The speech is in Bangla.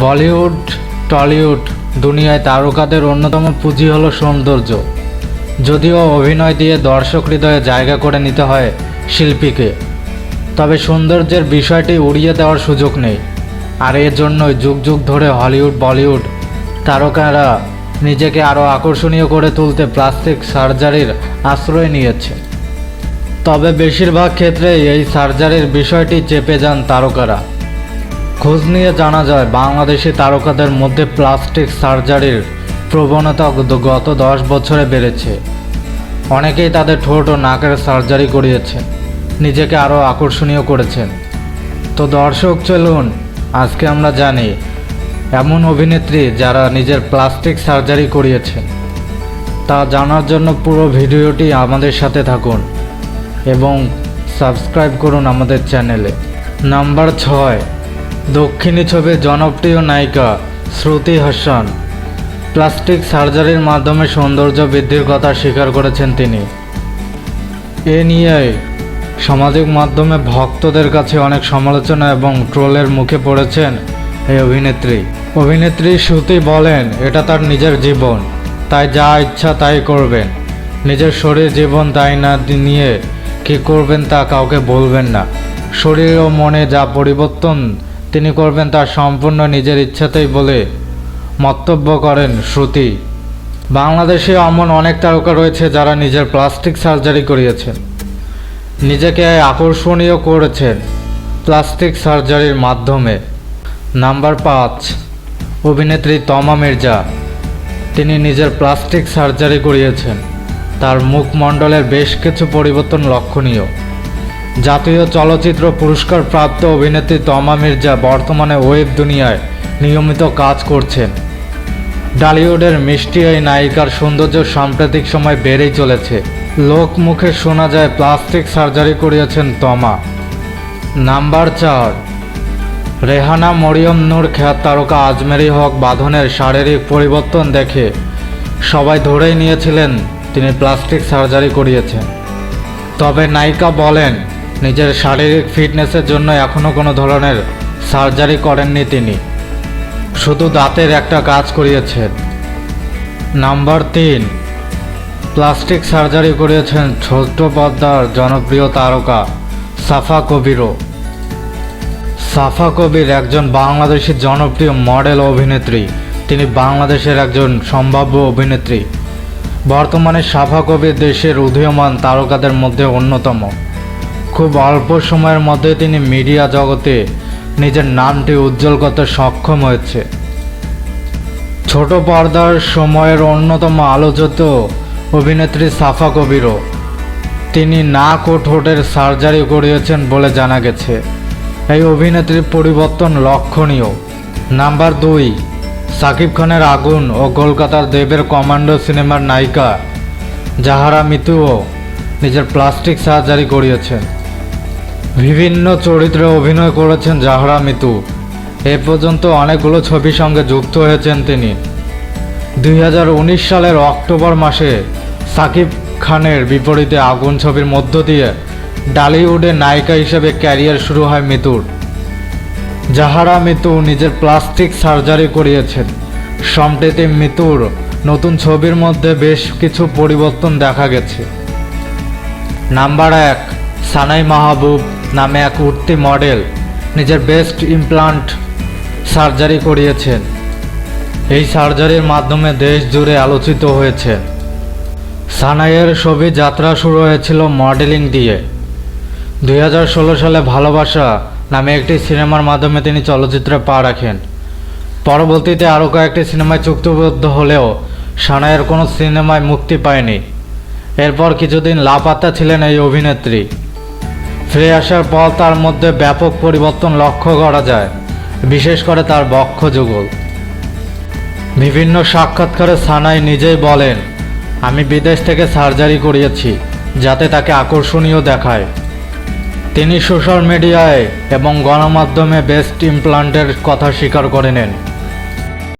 বলিউড, টলিউড দুনিয়ায় তারকাদের অন্যতম পুঁজি হলো সৌন্দর্য। যদিও অভিনয় দিয়ে দর্শক হৃদয়ে জায়গা করে নিতে হয় শিল্পীকে। তবে সৌন্দর্যের বিষয়টি উড়িয়ে দেওয়ার সুযোগ নেই। আর এর জন্যই যুগ যুগ ধরে হলিউড, বলিউড তারকারা নিজেকে আরও আকর্ষণীয় করে তুলতে প্লাস্টিক সার্জারির আশ্রয় নিয়েছে। তবে বেশিরভাগ ক্ষেত্রে এই সার্জারির বিষয়টি চেপে যান তারকারা। খোঁজ নিয়ে জানা যায়, বাংলাদেশি তারকাদের মধ্যে প্লাস্টিক সার্জারির প্রবণতা গত দশ বছরে বেড়েছে। অনেকেই তাদের ঠোঁট ও নাকের সার্জারি করিয়েছেন নিজেকে আরও আকর্ষণীয় করেছেন। তো দর্শক, চলুন, আজকে আমরা জানি, এমন অভিনেত্রী যারা নিজের প্লাস্টিক সার্জারি করিয়েছেন তা জানার জন্য পুরো ভিডিওটি আমাদের সাথে থাকুন এবং সাবস্ক্রাইব করুন আমাদের চ্যানেলে। নাম্বার ছয় দক্ষিণী ছবির জনপ্রিয় নায়িকা শ্রুতি হাসান। প্লাস্টিক সার্জারির মাধ্যমে সৌন্দর্য বৃদ্ধির কথা স্বীকার করেছেন তিনি। এ নিয়ে সামাজিক মাধ্যমে ভক্তদের কাছে অনেক সমালোচনা এবং ট্রোলের মুখে পড়েছেন এই অভিনেত্রী। অভিনেত্রী শ্রুতি বলেন, এটা তার নিজের জীবন। তাই যা ইচ্ছা তাই করবেন। নিজের শরীর জীবন তাই না নিয়ে কী করবেন তা কাউকে বলবেন না। শরীর ও মনে যা পরিবর্তন তিনি করবেন তা সম্পূর্ণ নিজের ইচ্ছাতেই বলে মন্তব্য করেন শ্রুতি। বাংলাদেশে এমন অনেক তারকা রয়েছে যারা নিজের প্লাস্টিক সার্জারি করিয়েছেন। নিজেকে আকর্ষণীয় করেছেন প্লাস্টিক সার্জারির মাধ্যমে। নাম্বার পাঁচ, অভিনেত্রী তমা মির্জা। তিনি নিজের প্লাস্টিক সার্জারি করিয়েছেন। তার মুখমণ্ডলের বেশ কিছু পরিবর্তন লক্ষণীয়। জাতীয় চলচ্চিত্র পুরস্কার প্রাপ্ত অভিনেত্রী তমা মির্জা বর্তমানে ওয়েব দুনিয়ায় নিয়মিত কাজ করছেন। ডালিউডের মিষ্টি এই নায়িকার সৌন্দর্য সাম্প্রতিক সময় বেড়েই চলেছে। লোক মুখে শোনা যায়, প্লাস্টিক সার্জারি করিয়েছেন তমা। নাম্বার চার। রেহানা মরিয়ম নূর খ্যাত তারকা আজমেরি হক বাঁধনের শারীরিক পরিবর্তন দেখে সবাই ধরেই নিয়েছিলেন, তিনি প্লাস্টিক সার্জারি করিয়েছেন। তবে নায়িকা বলেন নিজের শারীরিক ফিটনেসের জন্য এখনও কোনো ধরনের সার্জারি করেননি তিনি। শুধু দাঁতের একটা কাজ করিয়েছেন। নাম্বার তিন, প্লাস্টিক সার্জারি করিয়েছেন ছোট্ট পর্দার জনপ্রিয় তারকা সাফা কবিরও। সাফা কবির একজন বাংলাদেশের জনপ্রিয় মডেল অভিনেত্রী। তিনি বাংলাদেশের একজন সম্ভাব্য অভিনেত্রী। বর্তমানে সাফা কবির দেশের উদীয়মান তারকাদের মধ্যে অন্যতম। খুব অল্প সময়ের মধ্যে তিনি মিডিয়া জগতে নিজের নামটি উজ্জ্বল করতে সক্ষম হয়েছে। ছোট পর্দার সময়ের অন্যতম আলোচিত অভিনেত্রী সাফা কবিরও তিনি নাক ও ঠোঁটের সার্জারি করিয়েছেন বলে জানা গেছে। এই অভিনেত্রীর পরিবর্তন লক্ষণীয়। নাম্বার দুই, সাকিব খানের আগুন ও কলকাতার দেবের কমান্ডো সিনেমার নায়িকা জাহারা মিতুও নিজের প্লাস্টিক সার্জারি করিয়েছেন। বিভিন্ন চরিত্রে অভিনয় করেছেন জাহরা মিতু। এ পর্যন্ত অনেকগুলো ছবির সঙ্গে যুক্ত হয়েছেন তিনি। দুই হাজার উনিশ সালের অক্টোবর মাসে সাকিব খানের বিপরীতে আগুন ছবির মধ্য দিয়ে ডালিউডে নায়িকা হিসেবে ক্যারিয়ার শুরু হয় মিতুর। জাহারা মিতু নিজের প্লাস্টিক সার্জারি করিয়েছেন। সম্প্রতি মিতুর নতুন ছবির মধ্যে বেশ কিছু পরিবর্তন দেখা গেছে। নাম্বার এক, সানাই মাহবুব নামে এক উঠতি মডেল নিজের বেস্ট ইমপ্লান্ট সার্জারি করিয়েছেন। এই সার্জারির মাধ্যমে দেশ জুড়ে আলোচিত হয়েছে। সানাইয়ের ছবি যাত্রা শুরু হয়েছিল মডেলিং দিয়ে। দু হাজার ষোলো সালে ভালোবাসা নামে একটি সিনেমার মাধ্যমে তিনি চলচ্চিত্রে পা রাখেন। পরবর্তীতে আরও কয়েকটি সিনেমায় চুক্তিবদ্ধ হলেও সানাইয়ের কোনো সিনেমায় মুক্তি পায়নি। এরপর কিছুদিন লাপাত্তা ছিলেন এই অভিনেত্রী। ফিরে আসার পর তার মধ্যে ব্যাপক পরিবর্তন লক্ষ্য করা যায়, বিশেষ করে তার বক্ষ যুগল। বিভিন্ন সাক্ষাৎকারে সানাই নিজেই বলেন, আমি বিদেশ থেকে সার্জারি করিয়েছি, যাতে তাকে আকর্ষণীয় দেখায়। তিনি সোশ্যাল মিডিয়ায় এবং গণমাধ্যমে বেস্ট ইমপ্লান্টের কথা স্বীকার করে নেন।